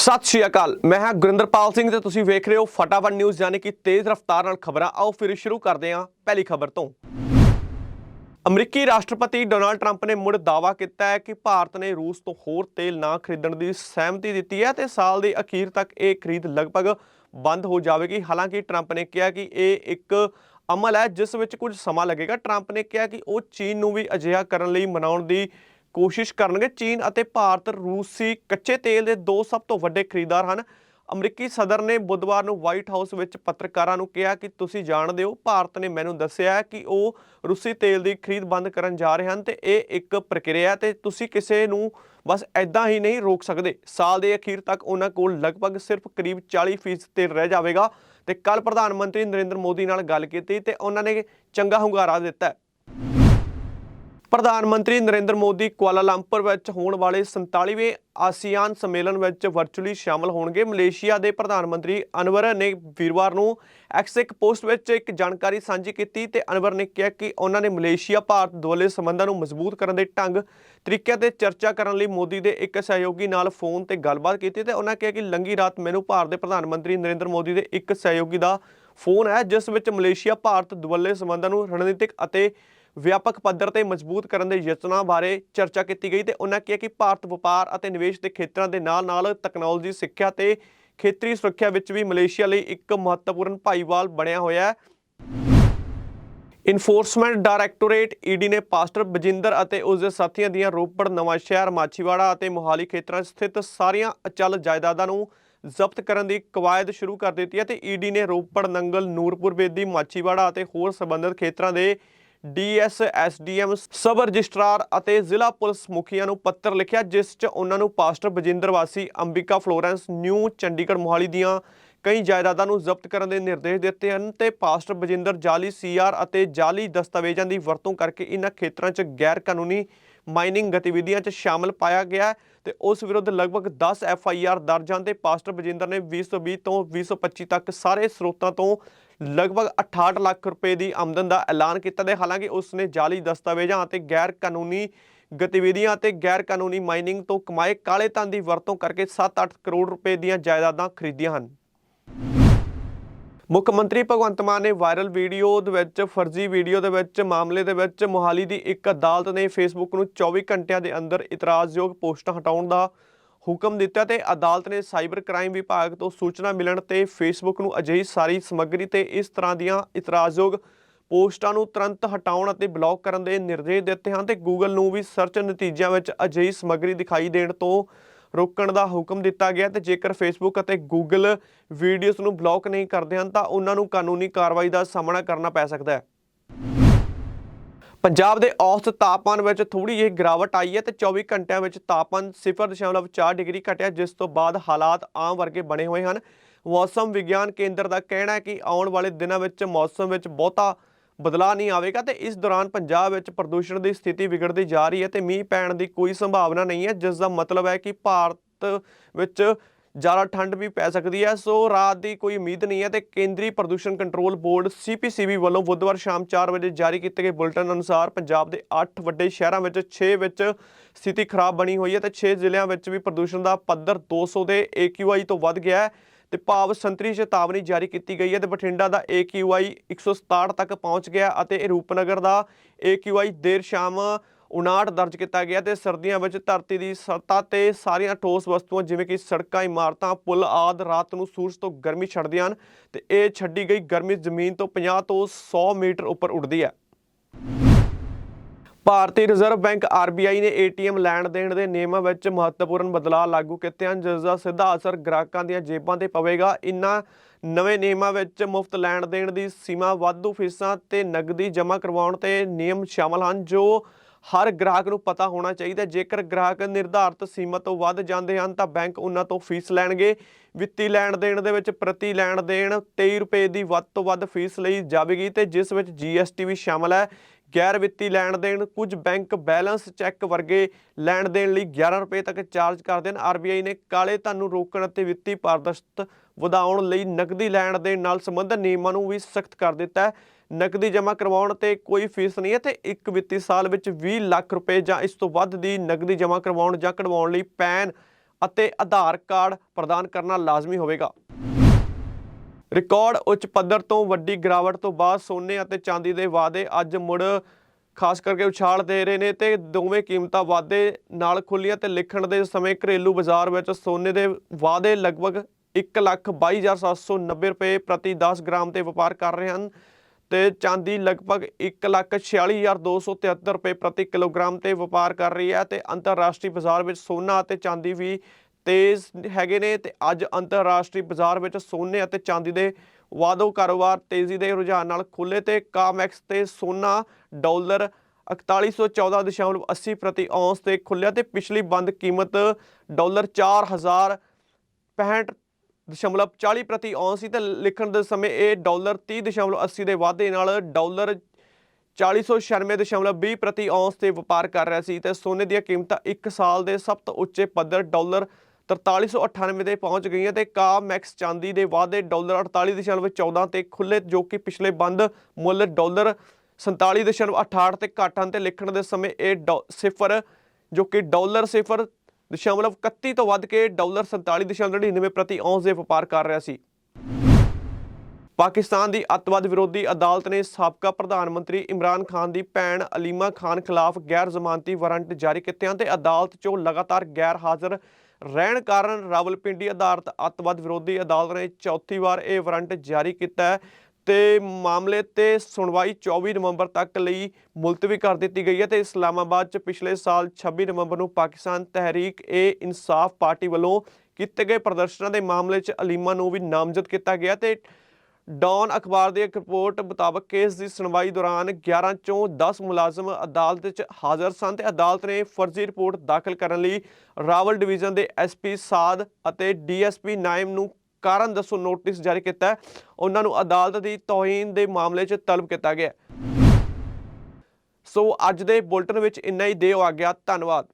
ਸਤਿ ਸ਼੍ਰੀ ਅਕਾਲ, ਮੈਂ ਹਾਂ ਗੁਰਿੰਦਰਪਾਲ ਸਿੰਘ ਤੇ ਤੁਸੀਂ ਵੇਖ ਰਹੇ ਹੋ ਫਟਾਫਟ ਨਿਊਜ਼, ਯਾਨੀ ਕਿ ਤੇਜ਼ ਰਫ਼ਤਾਰ ਨਾਲ ਖਬਰਾਂ। ਆਓ ਫਿਰ ਸ਼ੁਰੂ ਕਰਦੇ ਹਾਂ ਪਹਿਲੀ ਖਬਰ ਤੋਂ। ਅਮਰੀਕੀ ਰਾਸ਼ਟਰਪਤੀ ਡੋਨਾਲਡ ਟਰੰਪ ਨੇ ਮੁੜ ਦਾਅਵਾ ਕੀਤਾ ਹੈ ਕਿ ਭਾਰਤ ਨੇ ਰੂਸ ਤੋਂ ਹੋਰ ਤੇਲ ਨਾ ਖਰੀਦਣ ਦੀ ਸਹਿਮਤੀ ਦਿੱਤੀ ਹੈ ਤੇ ਸਾਲ ਦੇ ਅਖੀਰ ਤੱਕ ਇਹ ਖਰੀਦ ਲਗਭਗ ਬੰਦ ਹੋ ਜਾਵੇਗੀ। ਹਾਲਾਂਕਿ ਟਰੰਪ ਨੇ ਕਿਹਾ ਕਿ ਇਹ ਇੱਕ ਅਮਲ ਹੈ, ਜਿਸ ਵਿੱਚ ਕੁਝ ਸਮਾਂ ਲੱਗੇਗਾ। ਟਰੰਪ ਨੇ ਕਿਹਾ ਕਿ ਉਹ ਚੀਨ ਨੂੰ ਵੀ ਅਜਿਹਾ ਕਰਨ ਲਈ ਮਨਾਉਣ ਦੀ ਕੋਸ਼ਿਸ਼ ਕਰਨਗੇ, ਚੀਨ ਅਤੇ ਭਾਰਤ, ਰੂਸੀ ਕੱਚੇ ਤੇਲ ਦੇ ਦੋ ਸਭ ਤੋਂ ਵੱਡੇ ਖਰੀਦਦਾਰ ਹਨ। ਅਮਰੀਕੀ ਸਦਰ ਨੇ ਬੁੱਧਵਾਰ ਨੂੰ ਵਾਈਟ ਹਾਊਸ ਵਿੱਚ ਪੱਤਰਕਾਰਾਂ ਨੂੰ ਕਿਹਾ ਕਿ ਤੁਸੀਂ ਜਾਣਦੇ ਹੋ, ਭਾਰਤ ਨੇ ਮੈਨੂੰ ਦੱਸਿਆ ਕਿ ਉਹ ਰੂਸੀ ਤੇਲ ਦੀ ਖਰੀਦ ਬੰਦ ਕਰਨ ਜਾ ਰਹੇ ਹਨ ਤੇ ਇਹ ਇੱਕ ਪ੍ਰਕਿਰਿਆ ਹੈ ਤੇ ਤੁਸੀਂ ਕਿਸੇ ਨੂੰ ਬਸ ਐਦਾਂ ਹੀ ਨਹੀਂ ਰੋਕ ਸਕਦੇ। ਸਾਲ ਦੇ ਅਖੀਰ ਤੱਕ ਉਹਨਾਂ ਕੋਲ ਲਗਭਗ ਸਿਰਫ ਕਰੀਬ 40% ਤੇਲ ਰਹਿ ਜਾਵੇਗਾ ਤੇ ਕੱਲ ਪ੍ਰਧਾਨ ਮੰਤਰੀ ਨਰਿੰਦਰ ਮੋਦੀ ਨਾਲ ਗੱਲ ਕੀਤੀ ਤੇ ਉਹਨਾਂ ਨੇ ਚੰਗਾ ਹੁੰਗਾਰਾ ਦਿੱਤਾ ਪ੍ਰਧਾਨ ਮੰਤਰੀ ਨਰਿੰਦਰ ਮੋਦੀ ਕੁਆਲਾਲੰਪੁਰ ਵਿੱਚ ਹੋਣ ਵਾਲੇ 47ਵੇਂ ਆਸੀਆਨ ਸੰਮੇਲਨ ਵਿੱਚ ਵਰਚੁਅਲੀ ਸ਼ਾਮਲ ਹੋਣਗੇ। ਮਲੇਸ਼ੀਆ ਦੇ ਪ੍ਰਧਾਨ ਮੰਤਰੀ ਅਨਵਰ ਨੇ ਵੀਰਵਾਰ ਨੂੰ ਐਕਸ ਇੱਕ ਪੋਸਟ ਵਿੱਚ ਇੱਕ ਜਾਣਕਾਰੀ ਸਾਂਝੀ ਕੀਤੀ ਤੇ ਅਨਵਰ ਨੇ ਕਿਹਾ ਕਿ ਉਹਨਾਂ ਨੇ ਮਲੇਸ਼ੀਆ, ਭਾਰਤ ਦੁਵੱਲੇ ਸੰਬੰਧਾਂ ਨੂੰ ਮਜ਼ਬੂਤ ਕਰਨ ਦੇ ਢੰਗ, ਤਰੀਕਿਆਂ ਤੇ ਚਰਚਾ ਕਰਨ ਲਈ ਮੋਦੀ ਦੇ ਇੱਕ ਸਹਿਯੋਗੀ ਨਾਲ ਫੋਨ ਤੇ ਗੱਲਬਾਤ ਕੀਤੀ ਤੇ ਉਹਨਾਂ ਕਿਹਾ ਕਿ ਲੰਗੀ ਰਾਤ ਮੈਨੂੰ ਭਾਰਤ ਦੇ ਪ੍ਰਧਾਨ ਮੰਤਰੀ ਨਰਿੰਦਰ ਮੋਦੀ ਦੇ ਇੱਕ ਸਹਿਯੋਗੀ ਦਾ ਫੋਨ ਹੈ, ਜਿਸ ਵਿੱਚ ਮਲੇਸ਼ੀਆ, ਭਾਰਤ ਦੁਵੱਲੇ ਸੰਬੰਧਾਂ ਨੂੰ ਰਣਨੀਤਿਕ ਅਤੇ ਵਿਆਪਕ ਪੱਧਰ ਤੇ ਮਜ਼ਬੂਤ ਕਰਨ ਦੇ ਯਤਨਾਂ ਬਾਰੇ ਚਰਚਾ ਕੀਤੀ ਗਈ ਤੇ ਉਹਨਾਂ ਕਿਹਾ ਕਿ ਭਾਰਤ ਵਪਾਰ ਅਤੇ ਨਿਵੇਸ਼ ਦੇ ਖੇਤਰਾਂ ਦੇ ਨਾਲ-ਨਾਲ ਤਕਨਾਲੋਜੀ, ਸਿੱਖਿਆ ਤੇ ਖੇਤਰੀ ਸੁਰੱਖਿਆ ਵਿੱਚ ਵੀ ਮਲੇਸ਼ੀਆ ਲਈ ਇੱਕ ਮਹੱਤਵਪੂਰਨ ਭਾਈਵਾਲ ਬਣਿਆ ਹੋਇਆ ਹੈ। ਇਨਫੋਰਸਮੈਂਟ ਡਾਇਰੈਕਟੋਰੇਟ ਈਡੀ ਨੇ ਪਾਸਟਰ ਬਜਿੰਦਰ ਅਤੇ ਉਸ ਦੇ ਸਾਥੀਆਂ ਦੀਆਂ ਰੋਪੜ, ਨਵਾਂਸ਼ਹਿਰ, ਮਾਛੀਵਾੜਾ ਅਤੇ ਮੋਹਾਲੀ ਖੇਤਰਾਂ 'ਚ ਸਥਿਤ ਸਾਰੀਆਂ ਅਚਲ ਜਾਇਦਾਦਾਂ ਨੂੰ ਜ਼ਬਤ ਕਰਨ ਦੀ ਕਵਾਇਦ ਸ਼ੁਰੂ ਕਰ ਦਿੱਤੀ ਹੈ ਤੇ ਈਡੀ ਨੇ ਰੋਪੜ, ਨੰਗਲ, ਨੂਰਪੁਰ, ਬੇਦੀ, ਮਾਛੀਵਾੜਾ ਅਤੇ ਹੋਰ ਸੰਬੰਧਿਤ ਖੇਤਰਾਂ ਦੇ ਡੀਐਸ ਐਸਡੀਐਮ ਸਬ ਰਜਿਸਟਰਾਰ ਅਤੇ ਜ਼ਿਲ੍ਹਾ ਪੁਲਿਸ ਮੁਖੀਆਂ ਨੂੰ ਪੱਤਰ ਲਿਖਿਆ, ਜਿਸ 'ਚ ਉਹਨਾਂ ਨੂੰ ਪਾਸਟਰ ਬਜਿੰਦਰ ਵਾਸੀ, ਅੰਬਿਕਾ ਫਲੋਰੈਂਸ, ਨਿਊ ਚੰਡੀਗੜ੍ਹ ਮੋਹਾਲੀ ਦੀਆਂ ਕਈ ਜਾਇਦਾਦਾਂ ਨੂੰ ਜ਼ਬਤ ਕਰਨ ਦੇ ਨਿਰਦੇਸ਼ ਦਿੱਤੇ ਹਨ ਤੇ ਪਾਸਟਰ ਬਜਿੰਦਰ ਜਾਲੀ, ਸੀਆਰ ਅਤੇ ਜਾਲੀ ਦਸਤਾਵੇਜ਼ਾਂ ਦੀ ਵਰਤੋਂ ਕਰਕੇ ਇਹਨਾਂ ਖੇਤਰਾਂ 'ਚ ਗੈਰ ਕਾਨੂੰਨੀ ਮਾਈਨਿੰਗ ਗਤੀਵਿਧੀਆਂ 'ਚ ਸ਼ਾਮਲ ਪਾਇਆ ਗਿਆ। ਹੈ ਤੇ ਉਸ ਵਿਰੁੱਧ ਲਗਭਗ 10 ਐਫ ਆਈ ਆਰ ਦਰਜ ਹਨ ਤੇ ਪਾਸਟਰ ਬਜਿੰਦਰ ਨੇ 2020 ਤੋਂ 2025 ਤੱਕ ਸਾਰੇ ਸਰੋਤਾਂ ਤੋਂ ਲਗਭਗ 68 ਲੱਖ ਰੁਪਏ ਦੀ ਆਮਦਨ ਦਾ ਐਲਾਨ ਕੀਤਾ ਤੇ ਹਾਲਾਂਕਿ ਉਸ ਨੇ ਜਾਲੀ ਦਸਤਾਵੇਜ਼ਾਂ ਅਤੇ ਗੈਰ ਕਾਨੂੰਨੀ ਗਤੀਵਿਧੀਆਂ ਅਤੇ ਗੈਰ ਕਾਨੂੰਨੀ ਮਾਈਨਿੰਗ ਤੋਂ ਕਮਾਏ ਕਾਲੇ ਧਨ ਦੀ ਵਰਤੋਂ ਕਰਕੇ 7-8 ਕਰੋੜ ਰੁਪਏ ਦੀਆਂ ਜਾਇਦਾਦਾਂ ਖਰੀਦੀਆਂ ਹਨ। ਮੁੱਖ ਮੰਤਰੀ ਭਗਵੰਤ ਮਾਨ ਨੇ ਵਾਇਰਲ ਵੀਡੀਓ ਦੇ ਵਿੱਚ, ਫਰਜ਼ੀ ਵੀਡੀਓ ਦੇ ਵਿੱਚ, ਮਾਮਲੇ ਦੇ ਵਿੱਚ ਮੋਹਾਲੀ ਦੀ ਇੱਕ ਅਦਾਲਤ ਨੇ ਫੇਸਬੁੱਕ ਨੂੰ 24 ਘੰਟਿਆਂ ਦੇ ਅੰਦਰ ਇਤਰਾਜ਼ਯੋਗ ਪੋਸਟਾਂ ਹਟਾਉਣ ਦਾ ਹੁਕਮ ਦਿੱਤਾ ਤੇ ਅਦਾਲਤ ਨੇ ਸਾਈਬਰ ਕ੍ਰਾਈਮ ਵਿਭਾਗ ਤੋਂ ਸੂਚਨਾ ਮਿਲਣ ਤੇ ਫੇਸਬੁੱਕ ਨੂੰ ਅਜਿਹੀ ਸਾਰੀ ਸਮੱਗਰੀ ਤੇ ਇਸ ਤਰ੍ਹਾਂ ਦੀਆਂ ਇਤਰਾਜ਼ਯੋਗ ਪੋਸਟਾਂ ਨੂੰ ਤੁਰੰਤ ਹਟਾਉਣ ਅਤੇ ਬਲੌਕ ਕਰਨ ਦੇ ਨਿਰਦੇਸ਼ ਦਿੱਤੇ ਹਨ ਤੇ ਗੂਗਲ ਨੂੰ ਵੀ ਸਰਚ ਨਤੀਜਿਆਂ ਵਿੱਚ ਅਜਿਹੀ ਸਮੱਗਰੀ ਦਿਖਾਈ ਦੇਣ ਤੋਂ ਰੋਕਣ ਦਾ ਹੁਕਮ ਦਿੱਤਾ ਗਿਆ ਤੇ ਜੇਕਰ ਫੇਸਬੁੱਕ ਅਤੇ ਗੂਗਲ ਵੀਡੀਓਜ਼ ਨੂੰ ਬਲੌਕ ਨਹੀਂ ਕਰਦੇ ਹਨ, ਤਾਂ ਉਹਨਾਂ ਨੂੰ ਕਾਨੂੰਨੀ ਕਾਰਵਾਈ ਦਾ ਸਾਹਮਣਾ ਕਰਨਾ ਪੈ ਸਕਦਾ ਹੈ। ਪੰਜਾਬ ਦੇ ਔਸਤ ਤਾਪਮਾਨ ਵਿੱਚ ਥੋੜੀ ਜਿਹੀ ਗਿਰਾਵਟ ਆਈ ਹੈ ਤੇ 24 ਘੰਟਿਆਂ ਵਿੱਚ ਤਾਪਮਾਨ 0.4 ਡਿਗਰੀ ਘਟਿਆ, ਜਿਸ ਤੋਂ ਬਾਅਦ ਹਾਲਾਤ ਆਮ ਵਰਗੇ ਬਣੇ ਹੋਏ ਹਨ। ਮੌਸਮ ਵਿਗਿਆਨ ਕੇਂਦਰ ਦਾ ਕਹਿਣਾ ਹੈ ਕਿ ਆਉਣ ਵਾਲੇ ਦਿਨਾਂ ਵਿੱਚ ਮੌਸਮ ਵਿੱਚ ਬਹੁਤਾ ਬਦਲਾਅ ਨਹੀਂ ਆਵੇਗਾ ਤੇ ਇਸ ਦੌਰਾਨ ਪੰਜਾਬ ਵਿੱਚ ਪ੍ਰਦੂਸ਼ਣ ਦੀ ਸਥਿਤੀ ਵਿਗੜਦੀ ਜਾ ਰਹੀ ਹੈ ਤੇ ਮੀਂਹ ਪੈਣ ਦੀ ਕੋਈ ਸੰਭਾਵਨਾ ਨਹੀਂ ਹੈ ਜਿਸ ਦਾ ਮਤਲਬ ਹੈ ਕਿ ਭਾਰਤ ਵਿੱਚ ਜ਼ਿਆਦਾ ਠੰਡ ਵੀ ਪੈ ਸਕਦੀ ਹੈ। ਸੋ ਰਾਤ ਦੀ ਕੋਈ ਉਮੀਦ ਨਹੀਂ ਹੈ ਤੇ ਕੇਂਦਰੀ ਪ੍ਰਦੂਸ਼ਣ ਕੰਟਰੋਲ ਬੋਰਡ ਸੀਪੀਸੀਬੀ ਵੱਲੋਂ ਬੁੱਧਵਾਰ ਸ਼ਾਮ 4 ਵਜੇ ਜਾਰੀ ਕੀਤੇ ਗਏ ਬੁਲੇਟਿਨ ਅਨੁਸਾਰ ਪੰਜਾਬ ਦੇ 8 ਵੱਡੇ ਸ਼ਹਿਰਾਂ ਵਿੱਚ 6 ਵਿੱਚ ਸਥਿਤੀ ਖਰਾਬ ਬਣੀ ਹੋਈ ਹੈ ਤੇ 6 ਜ਼ਿਲ੍ਹਿਆਂ ਵਿੱਚ ਵੀ ਪ੍ਰਦੂਸ਼ਣ ਦਾ ਪੱਧਰ 200 ਦੇ AQI ਤੋਂ ਵੱਧ ਗਿਆ ਹੈ। ਤੇ ਭਾਵ ਸੰਤਰੀ ਚੇਤਾਵਨੀ ਜਾਰੀ ਕੀਤੀ ਗਈ ਹੈ ਤੇ ਬਠਿੰਡਾ ਦਾ AQI 167 ਤੱਕ ਪਹੁੰਚ ਗਿਆ ਅਤੇ ਰੂਪਨਗਰ ਦਾ AQI ਦੇਰ ਸ਼ਾਮ 59 ਦਰਜ ਕੀਤਾ ਗਿਆ ਤੇ ਸਰਦੀਆਂ ਵਿੱਚ ਧਰਤੀ ਦੀ ਸਤ੍ਹਾ ਤੇ ਸਾਰੀਆਂ ਠੋਸ ਵਸਤੂਆਂ ਜਿਵੇਂ ਕਿ ਸੜਕਾਂ, ਇਮਾਰਤਾਂ, ਪੁਲ ਆਦ ਰਾਤ ਨੂੰ ਸੂਰਜ ਤੋਂ ਗਰਮੀ ਛੱਡਦੀਆਂ ਹਨ ਤੇ ਇਹ ਛੱਡੀ ਗਈ ਗਰਮੀ ਜ਼ਮੀਨ ਤੋਂ 50 ਤੋਂ 100 ਮੀਟਰ ਉੱਪਰ ਉੱਡਦੀ ਹੈ। ਭਾਰਤੀ ਰਿਜ਼ਰਵ ਬੈਂਕ ਆਰਬੀਆਈ ਨੇ ਏਟੀਐਮ ਲੈਣ ਦੇਣ ਦੇ ਨਿਯਮਾਂ ਵਿੱਚ ਮਹੱਤਵਪੂਰਨ ਬਦਲਾਅ ਲਾਗੂ ਕੀਤੇ ਹਨ, ਜਿਸ ਦਾ ਸਿੱਧਾ ਅਸਰ ਗ੍ਰਾਹਕਾਂ ਦੀਆਂ ਜੇਬਾਂ ਤੇ ਪਵੇਗਾ। ਇਨ੍ਹਾਂ ਨਵੇਂ ਨਿਯਮਾਂ ਵਿੱਚ ਮੁਫਤ ਲੈਣ ਦੇਣ ਦੀ ਸੀਮਾ ਵਾਧੂ ਫੀਸਾਂ ਤੇ ਨਗਦੀ ਜਮ੍ਹਾਂ ਕਰਵਾਉਣ ਤੇ ਨਿਯਮ ਸ਼ਾਮਲ ਹਨ, ਜੋ ਹਰ ਗ੍ਰਾਹਕ ਨੂੰ ਪਤਾ ਹੋਣਾ ਚਾਹੀਦਾ ਜੇਕਰ ਗ੍ਰਾਹਕ ਨਿਰਧਾਰਤ ਸੀਮਾ ਤੋਂ ਵੱਧ ਜਾਂਦੇ ਹਨ, ਤਾਂ ਬੈਂਕ ਉਹਨਾਂ ਤੋਂ ਫੀਸ ਲੈਣਗੇ। ਵਿੱਤੀ ਲੈਣ ਦੇਣ ਦੇ ਵਿੱਚ ਪ੍ਰਤੀ ਲੈਣ ਦੇਣ 23 ਰੁਪਏ ਦੀ ਵੱਧ ਤੋਂ ਵੱਧ ਫੀਸ ਲਈ ਜਾਵੇਗੀ ਤੇ ਜਿਸ ਵਿੱਚ ਜੀਐਸਟੀ ਵੀ ਸ਼ਾਮਲ ਹੈ। ਗੈਰ ਵਿੱਤੀ ਲੈਣ ਦੇਣ, ਕੁਝ ਬੈਂਕ ਬੈਲੈਂਸ ਚੈੱਕ ਵਰਗੇ ਲੈਣ ਦੇਣ ਲਈ 11 ਰੁਪਏ ਤੱਕ ਚਾਰਜ ਕਰਦੇ ਹਨ ਆਰਬੀਆਈ ਨੇ ਕਾਲੇ ਧਨ ਨੂੰ ਰੋਕਣ ਅਤੇ ਵਿੱਤੀ ਪਾਰਦਰਸ਼ਤ ਵਧਾਉਣ ਲਈ ਨਕਦੀ ਲੈਣ ਦੇਣ ਨਾਲ ਸੰਬੰਧਿਤ ਨਿਯਮਾਂ ਨੂੰ ਵੀ ਸਖਤ ਕਰ ਦਿੱਤਾ ਹੈ। ਨਕਦੀ ਜਮ੍ਹਾਂ ਕਰਵਾਉਣ ਤੇ ਕੋਈ ਫੀਸ ਨਹੀਂ ਹੈ ਤੇ ਇੱਕ ਵਿੱਤੀ ਸਾਲ ਵਿੱਚ 20 ਲੱਖ ਰੁਪਏ ਜਾਂ ਇਸ ਤੋਂ ਵੱਧ ਦੀ ਨਕਦੀ ਜਮ੍ਹਾਂ ਕਰਵਾਉਣ ਜਾਂ ਕਢਵਾਉਣ ਲਈ ਪੈਨ ਅਤੇ ਆਧਾਰ ਕਾਰਡ ਪ੍ਰਦਾਨ ਕਰਨਾ ਲਾਜ਼ਮੀ ਹੋਵੇਗਾ। ਰਿਕਾਰਡ ਉੱਚ ਪੱਧਰ ਤੋਂ ਵੱਡੀ ਗਿਰਾਵਟ ਤੋਂ ਬਾਅਦ ਸੋਨੇ ਅਤੇ ਚਾਂਦੀ ਦੇ ਵਾਅਦੇ ਅੱਜ ਮੁੜ ਖਾਸ ਕਰਕੇ ਉਛਾਲ ਦੇ ਰਹੇ ਨੇ ਤੇ ਦੋਵੇਂ ਕੀਮਤਾਂ ਵਾਅਦੇ ਨਾਲ ਖੁੱਲੀਆਂ ਤੇ ਲਿਖਣ ਦੇ ਸਮੇਂ ਘਰੇਲੂ ਬਾਜ਼ਾਰ ਵਿੱਚ ਸੋਨੇ ਦੇ ਵਾਅਦੇ ਲਗਭਗ 122790 ਰੁਪਏ ਪ੍ਰਤੀ 10 ਗ੍ਰਾਮ ਤੇ ਵਪਾਰ ਕਰ ਰਹੇ ਹਨ ਤੇ ਚਾਂਦੀ ਲਗਭਗ 146273 ਰੁਪਏ ਪ੍ਰਤੀ ਕਿਲੋਗ੍ਰਾਮ ਤੇ ਵਪਾਰ ਕਰ ਰਹੀ ਹੈ ਤੇ ਅੰਤਰਰਾਸ਼ਟਰੀ ਬਾਜ਼ਾਰ ਵਿੱਚ ਸੋਨਾ ਅਤੇ ਚਾਂਦੀ ਵੀ ਤੇਜ਼ ਹੈਗੇ ਨੇ ਤੇ ਅੱਜ ਅੰਤਰਰਾਸ਼ਟਰੀ ਬਾਜ਼ਾਰ ਵਿੱਚ ਸੋਨੇ ਅਤੇ ਚਾਂਦੀ ਦੇ ਵਾਧੋ ਕਾਰੋਬਾਰ ਤੇਜ਼ੀ ਦੇ ਰੁਝਾਨ ਨਾਲ ਖੁੱਲੇ ਤੇ ਕਾਮੈਕਸ ਤੇ ਸੋਨਾ ਡਾਲਰ 4114.80 ਪ੍ਰਤੀ ਔਂਸ ਤੇ ਖੁੱਲਿਆ ਤੇ ਪਿਛਲੀ ਬੰਦ ਕੀਮਤ ਡਾਲਰ 4065 ਦਸ਼ਮਲਵ 40 ਪ੍ਰਤੀ ਔਂਸ ਸੀ ਤੇ ਲਿਖਣ ਦੇ ਸਮੇਂ ਇਹ ਡਾਲਰ 30.80 ਦੇ ਵਾਧੇ ਨਾਲ ਡਾਲਰ 496.20 ਪ੍ਰਤੀ ਔਂਸ ਤੇ ਵਪਾਰ ਕਰ ਰਿਹਾ ਸੀ ਤੇ ਸੋਨੇ ਦੀਆਂ ਕੀਮਤਾਂ 1 ਸਾਲ ਦੇ ਸਭ ਤੋਂ ਉੱਚੇ ਪੱਧਰ ਡਾਲਰ 4398 ਤੇ ਪਹੁੰਚ ਗਈਆਂ ਤੇ ਕਾ ਮੈਕਸ ਚਾਂਦੀ ਦੇ ਵਾਅਦੇ ਡਾਲਰ 48.14 ਤੇ ਖੁੱਲੇ ਜੋ ਕਿ ਪਿਛਲੇ ਬੰਦ ਮੁੱਲ ਡਾਲਰ 47.68 ਤੇ ਘੱਟ ਹਨ ਤੇ ਲਿਖਣ ਦੇ ਸਮੇਂ ਇਹ ਸਿਫਰ ਜੋ ਕਿ ਡਾਲਰ ਸਿਫਰ ਦਸ਼ਮਲਵ 31 ਤੋਂ ਵੱਧ ਕੇ ਡਾਲਰ 47.99 ਪ੍ਰਤੀ ਔਂਸ ਦੇ ਵਪਾਰ ਕਰ ਰਿਹਾ ਸੀ। ਪਾਕਿਸਤਾਨ ਦੀ ਅੱਤਵਾਦ ਵਿਰੋਧੀ ਅਦਾਲਤ ਨੇ ਸਾਬਕਾ ਪ੍ਰਧਾਨ ਮੰਤਰੀ ਇਮਰਾਨ ਖਾਨ ਦੀ ਭੈਣ ਅਲੀਮਾ ਖਾਨ ਖਿਲਾਫ ਗੈਰ ਜ਼ਮਾਨਤੀ ਵਾਰੰਟ ਜਾਰੀ ਕੀਤੇ ਹਨ ਤੇ ਅਦਾਲਤ 'ਚੋਂ ਲਗਾਤਾਰ ਗੈਰ ਹਾਜ਼ਰ ਰਹਿਣ ਕਾਰਨ ਰਾਵਲਪਿੰਡੀ ਆਧਾਰਿਤ ਅੱਤਵਾਦ ਵਿਰੋਧੀ ਅਦਾਲਤ ਨੇ ਚੌਥੀ ਵਾਰ ਇਹ ਵਾਰੰਟ ਜਾਰੀ ਕੀਤਾ ਹੈ ਤੇ ਮਾਮਲੇ ਤੇ ਸੁਣਵਾਈ 24 ਨਵੰਬਰ ਤੱਕ ਲਈ ਮੁਲਤਵੀ ਕਰ ਦਿੱਤੀ ਗਈ ਹੈ ਤੇ ਇਸਲਾਮਾਬਾਦ 'ਚ ਪਿਛਲੇ ਸਾਲ 26 ਨਵੰਬਰ ਨੂੰ ਪਾਕਿਸਤਾਨ ਤਹਿਰੀਕ ਏ ਇਨਸਾਫ ਪਾਰਟੀ ਵੱਲੋਂ ਕੀਤੇ ਗਏ ਪ੍ਰਦਰਸ਼ਨਾਂ ਦੇ ਮਾਮਲੇ 'ਚ ਅਲੀਮਾ ਨੂੰ ਵੀ ਨਾਮਜ਼ਦ ਕੀਤਾ ਗਿਆ ਤੇ ਡੌਨ ਅਖਬਾਰ ਦੀ ਇੱਕ ਰਿਪੋਰਟ ਮੁਤਾਬਕ ਕੇਸ ਦੀ ਸੁਣਵਾਈ ਦੌਰਾਨ 11 ਚੋਂ 10 ਮੁਲਾਜ਼ਮ ਅਦਾਲਤ 'ਚ ਹਾਜ਼ਰ ਸਨ ਤੇ ਅਦਾਲਤ ਨੇ ਫਰਜ਼ੀ ਰਿਪੋਰਟ ਦਾਖਲ ਕਰਨ ਲਈ ਰਾਵਲ ਡਿਵੀਜ਼ਨ ਦੇ ਐਸਪੀ ਸਾਦ ਅਤੇ ਡੀਐਸਪੀ ਨਾਇਮ ਨੂੰ ਕਾਰਨ ਦੱਸੋ ਨੋਟਿਸ ਜਾਰੀ ਕੀਤਾ ਉਹਨਾਂ ਨੂੰ ਅਦਾਲਤ ਦੀ ਤੋਹੀਨ ਦੇ ਮਾਮਲੇ 'ਚ ਤਲਬ ਕੀਤਾ ਗਿਆ ਸੋ ਅੱਜ ਦੇ ਬੁਲਟਨ ਵਿੱਚ ਇੰਨਾ ਹੀ। ਦਿਓ ਆ ਗਿਆ ਧੰਨਵਾਦ।